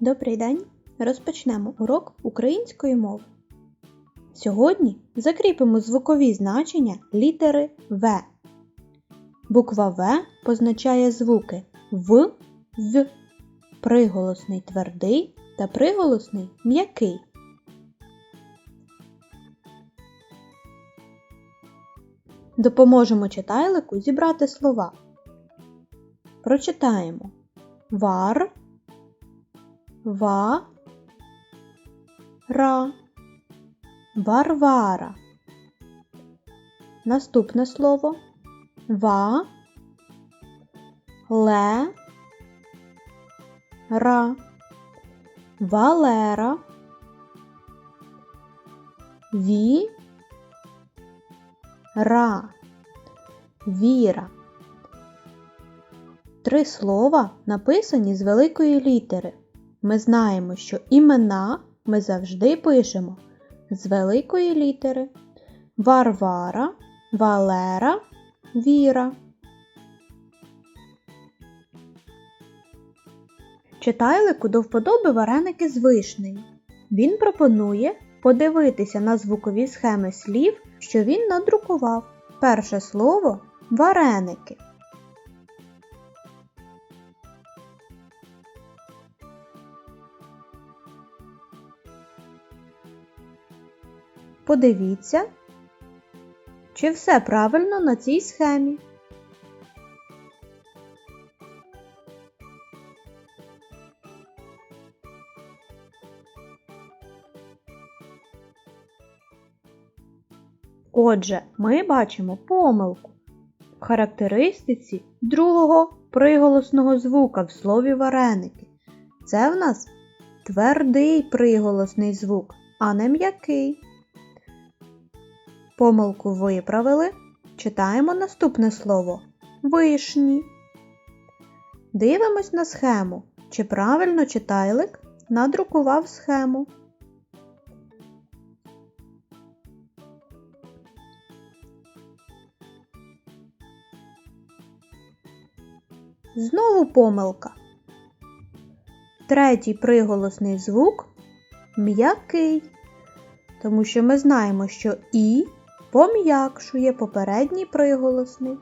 Добрий день! Розпочнемо урок української мови. Сьогодні закріпимо звукові значення літери В. Буква В позначає звуки В, З, приголосний твердий та приголосний м'який. Допоможемо читайлику зібрати слова. Прочитаємо вар, ва, ра, варвара. Наступне слово ва, ле, ра, валера, ві, ра, віра. Три слова написані з великої літери. Ми знаємо, що імена ми завжди пишемо з великої літери Варвара, Валера, Віра. Читайлику до вподоби вареники з вишнею. Він пропонує подивитися на звукові схеми слів, що він надрукував. Перше слово вареники. Подивіться, чи все правильно на цій схемі. Отже, ми бачимо помилку в характеристиці другого приголосного звука в слові вареники. Це в нас твердий приголосний звук, а не м'який. Помилку виправили. Читаємо наступне слово вишні. Дивимось на схему, чи правильно читайлик надрукував схему. Знову помилка. Третій приголосний звук м'який, тому що ми знаємо, що І пом'якшує попередній приголосний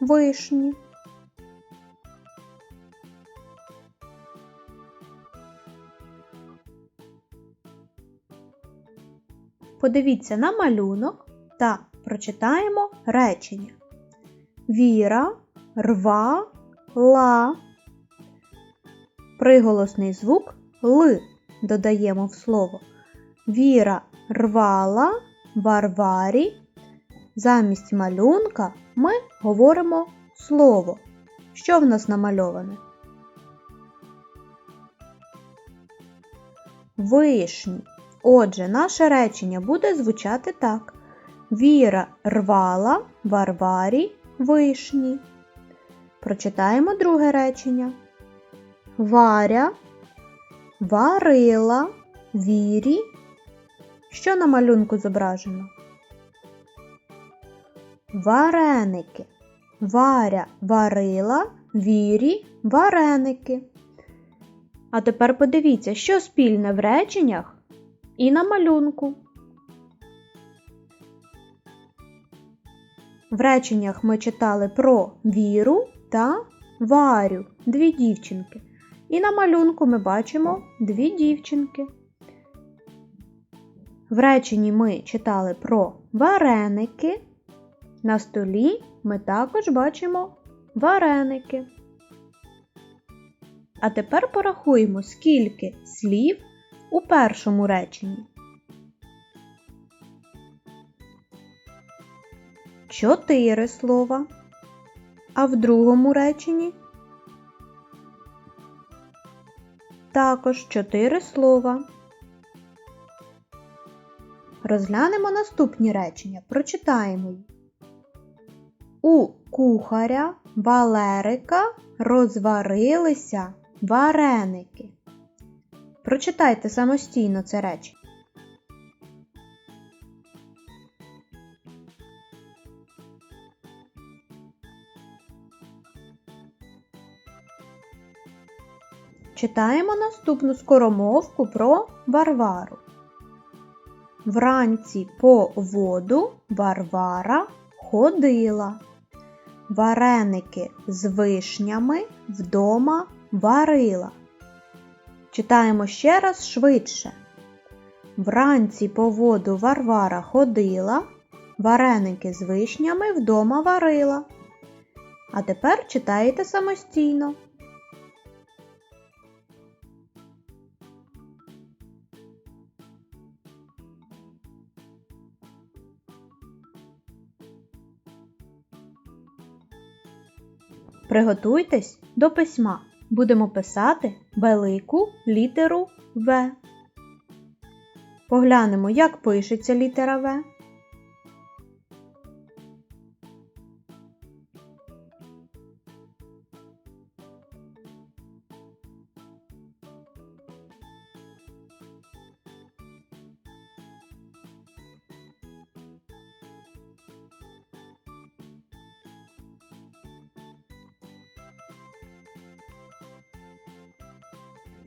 вишні. Подивіться на малюнок та прочитаємо речення. Віра, рва, ла. Приголосний звук Л додаємо в слово. Віра рвала Варварі. Замість малюнка ми говоримо слово. Що в нас намальоване? Вишні. Отже, наше речення буде звучати так. Віра рвала Варварі вишні. Прочитаємо друге речення. Варя варила вірі. Що на малюнку зображено? Вареники. Варя варила вірі вареники. А тепер подивіться, що спільне в реченнях і на малюнку. В реченнях ми читали про віру та варю, дві дівчинки. І на малюнку ми бачимо дві дівчинки. В реченні ми читали про вареники. На столі ми також бачимо вареники. А тепер порахуємо, скільки слів у першому реченні. Чотири слова. А в другому реченні також чотири слова. Розглянемо наступні речення. Прочитаємо їх. У кухаря Валерика розварилися вареники. Прочитайте самостійно це речення. Читаємо наступну скоромовку про Варвару. Вранці по воду Варвара ходила. Вареники з вишнями вдома варила. Читаємо ще раз швидше. Вранці по воду Варвара ходила, вареники з вишнями вдома варила. А тепер читаєте самостійно. Приготуйтесь до письма. Будемо писати велику літеру В. Поглянемо, як пишеться літера В.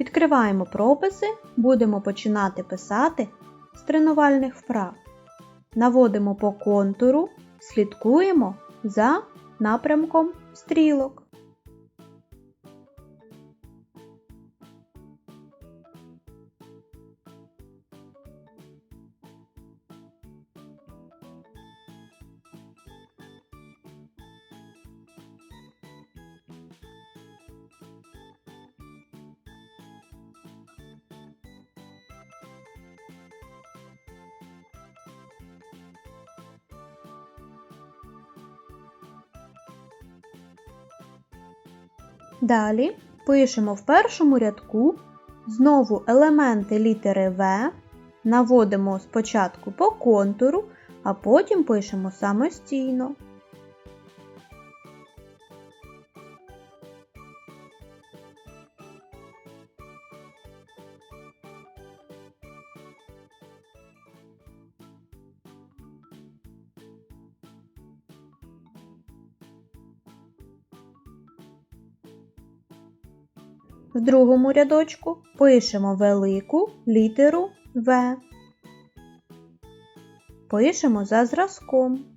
Відкриваємо прописи, будемо починати писати з тренувальних вправ. Наводимо по контуру, слідкуємо за напрямком стрілок. Далі пишемо в першому рядку знову елементи літери В, наводимо спочатку по контуру, а потім пишемо самостійно. Другому рядочку пишемо велику літеру В. Пишемо за зразком.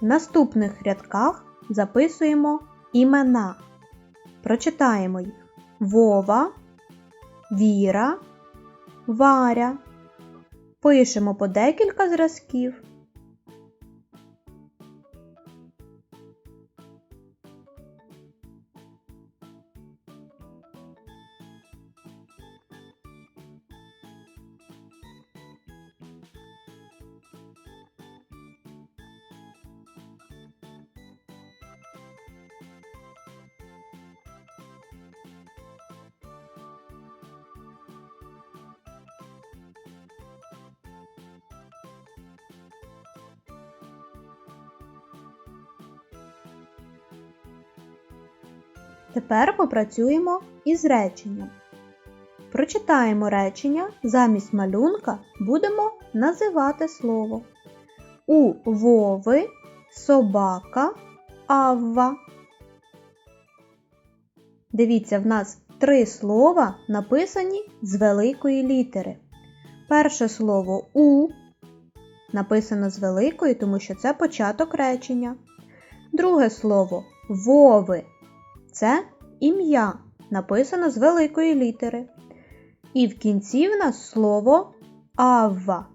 В наступних рядках записуємо імена. Прочитаємо їх Вова, Віра, Варя. Пишемо по декілька зразків. Тепер попрацюємо із реченням. Прочитаємо речення, замість малюнка будемо називати слово. У Вови собака Авва. Дивіться, в нас три слова написані з великої літери. Перше слово У написано з великої, тому що це початок речення. Друге слово Вови це ім'я, написано з великої літери. І в кінці в нас слово Авва.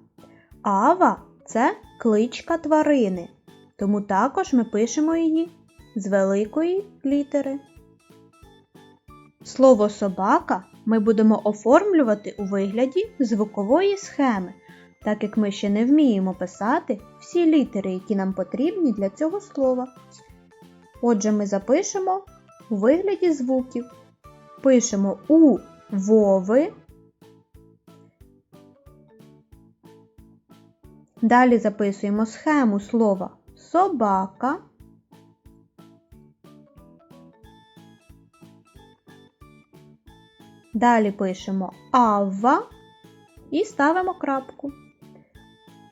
Ава це кличка тварини, тому також ми пишемо її з великої літери. Слово собака ми будемо оформлювати у вигляді звукової схеми, так як ми ще не вміємо писати всі літери, які нам потрібні для цього слова. Отже, ми запишемо у вигляді звуків. Пишемо у Вови Далі записуємо схему слова собака. Далі пишемо Авва і ставимо крапку.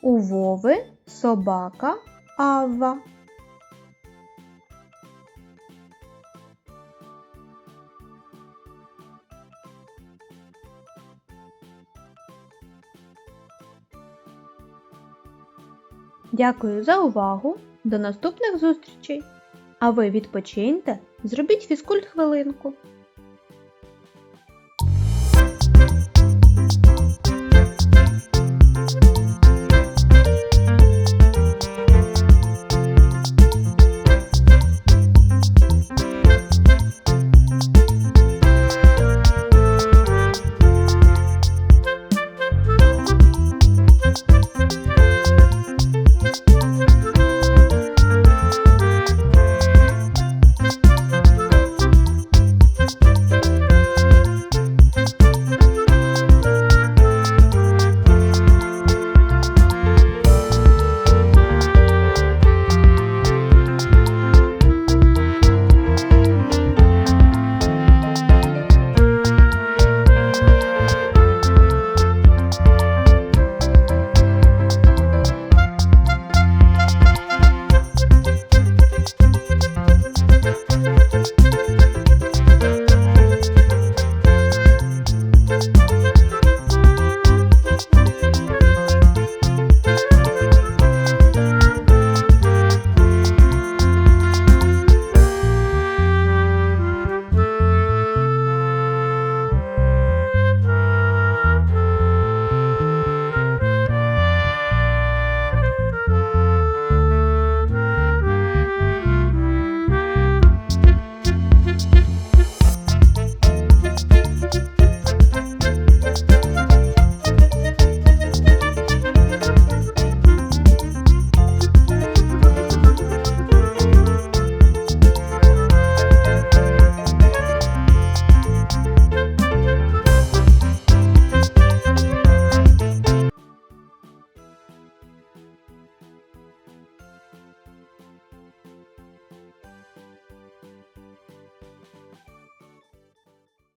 У Вови собака Авва. Дякую за увагу. До наступних зустрічей! А ви відпочиньте, зробіть фізкульт хвилинку.